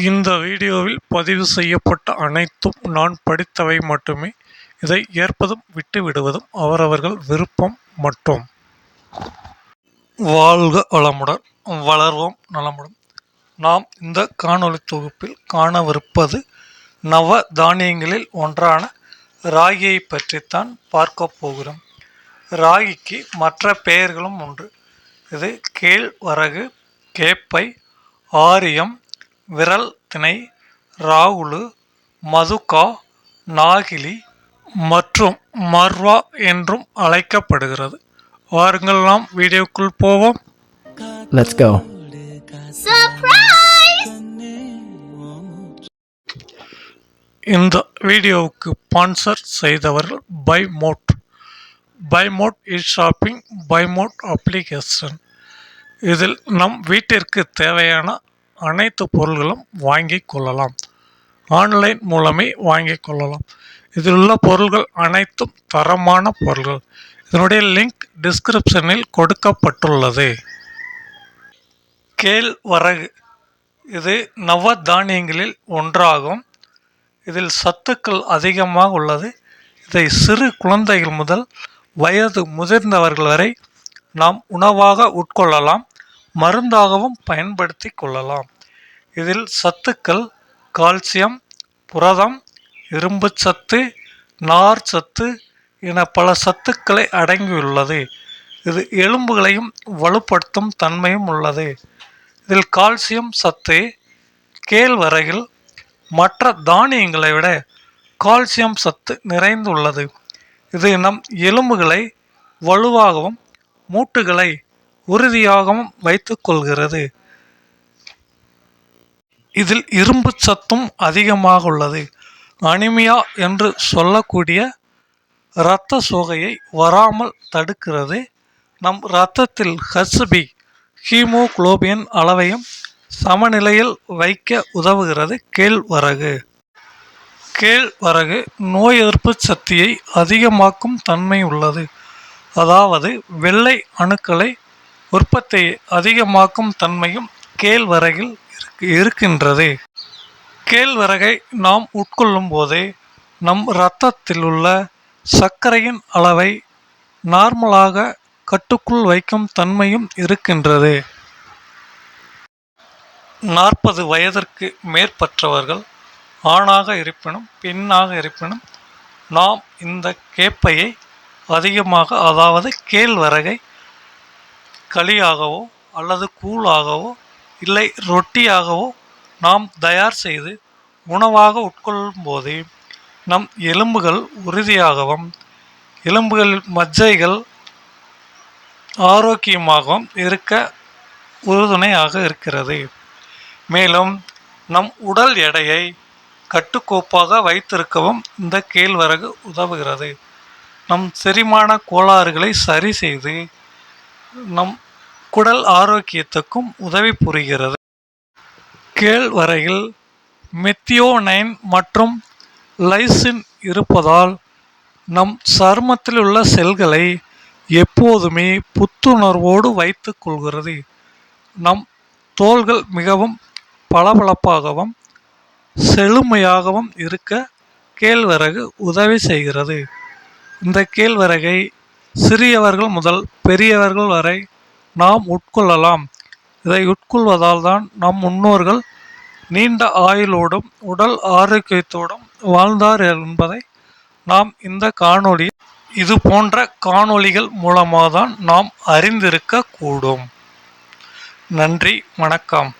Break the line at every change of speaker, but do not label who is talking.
இந்த வீடியோவில் பதிவு செய்யப்பட்ட அனைத்தும் நான் படித்தவை மட்டுமே. இதை ஏற்பதும் விட்டுவிடுவதும் அவரவர்கள் விருப்பம் மட்டும். வாழ்க வளமுடன் வளர்வோம் நலமுடன். நாம் இந்த காணொளி தொகுப்பில் காணவிருப்பது நவ தானியங்களில் ஒன்றான ராகியை பற்றித்தான் பார்க்க போகிறோம். ராகிக்கு மற்ற பெயர்களும் உண்டு. இது கேழ்வரகு கேப்பை ஆரியம் விரல் திணை ராகுலு மதுகா நாகிலி மற்றும் மர்வா என்றும் அழைக்கப்படுகிறது வாருங்கள் நாம் வீடியோக்குள் போவோம்
Let's go.
Surprise!
இந்த வீடியோவுக்கு ஸ்பான்சர் செய்தவர்கள் buy mode buy mode e shopping buy mode application இதில் நம் வீட்டிற்கு தேவையான அனைத்து பொருள்களும் வாங்கிக் கொள்ளலாம். ஆன்லைன் மூலமே வாங்கி கொள்ளலாம். இதில் உள்ள பொருள்கள் அனைத்தும் தரமான பொருள்கள். இதனுடைய லிங்க் டிஸ்கிரிப்ஷனில் கொடுக்கப்பட்டுள்ளது. கேழ்வரகு இது நவ தானியங்களில் ஒன்றாகும். இதில் சத்துக்கள் அதிகமாக உள்ளது. இதை சிறு குழந்தைகள் முதல் வயது முதிர்ந்தவர்கள் வரை நாம் உணவாக உட்கொள்ளலாம். மருந்தாகவும் பயன்படுத்தி கொள்ளலாம். இதில் சத்துக்கள் கால்சியம் புரதம் இரும்புச் சத்து நார் சத்து என பல சத்துக்களை அடங்கியுள்ளது. இது எலும்புகளையும் வலுப்படுத்தும் தன்மையும் உள்ளது. இதில் கால்சியம் சத்து கேழ்வரகில் மற்ற தானியங்களை விட கால்சியம் சத்து நிறைந்துள்ளது. இது நம் எலும்புகளை வலுவாகவும் மூட்டுகளை உறுதியாகவும் வைத்துக் கொள்கிறது. இதில் இரும்பு சத்தும் அதிகமாக உள்ளது. அனிமியா என்று சொல்லக்கூடிய இரத்த சோகையை வராமல் தடுக்கிறது. நம் இரத்தத்தில் ஹச்பி ஹீமோக்ளோபியன் அளவையும் சமநிலையில் வைக்க உதவுகிறது. கேழ்வரகு. கேழ்வரகு நோய் எதிர்ப்பு சக்தியை அதிகமாக்கும் தன்மை உள்ளது. அதாவது வெள்ளை அணுக்களை உற்பத்தி அதிகமாக்கும் தன்மையும் கேழ்வரகில் இருக்கின்றது. கேழ்வரகை நாம் உட்கொள்ளும் போதே நம் இரத்தத்தில் உள்ள சர்க்கரையின் அளவை நார்மலாக கட்டுக்குள் வைக்கும் தன்மையும் இருக்கின்றது. நாற்பது வயதிற்கு மேற்பற்றவர்கள் ஆணாக இருப்பினும் பெண்ணாக இருப்பினும் நாம் இந்த கேப்பையை அதிகமாக அதாவது கேழ்வரகை களியாகவோ அல்லது கூழாகவோ இல்லை ரொட்டியாகவோ நாம் தயார் செய்து உணவாக உட்கொள்ளும் போதே நம் எலும்புகள் உறுதியாகவும் எலும்புகள் மஜ்ஜைகள் ஆரோக்கியமாகவும் இருக்க உறுதுணையாக இருக்கிறது. மேலும் நம் உடல் எடையை கட்டுக்கோப்பாக வைத்திருக்கவும் இந்த கேழ்வரகு உதவுகிறது. நம் செரிமான கோளாறுகளை சரி செய்து நம் குடல் ஆரோக்கியத்துக்கும் உதவி புரிகிறது. கேழ்வரகில் மெத்தியோனைன் மற்றும் லைசின் இருப்பதால் நம் சருமத்தில் உள்ள செல்களை எப்போதுமே புத்துணர்வோடு வைத்துக்கொள்கிறது நம் தோள்கள் மிகவும் பளபளப்பாகவும் செழுமையாகவும் இருக்க கேழ்வரகு உதவி செய்கிறது. இந்த கேழ்வரகை சிறியவர்கள் முதல் பெரியவர்கள் வரை நாம் உட்கொள்ளலாம். இதை உட்கொள்வதால் தான் நம் முன்னோர்கள் நீண்ட ஆயுளோடும் உடல் ஆரோக்கியத்தோடும் வாழ்ந்தார் என்பதை நாம் இந்த காணொளி இது போன்ற காணொளிகள் மூலமாக தான் நாம் அறிந்திருக்க கூடும். நன்றி வணக்கம்.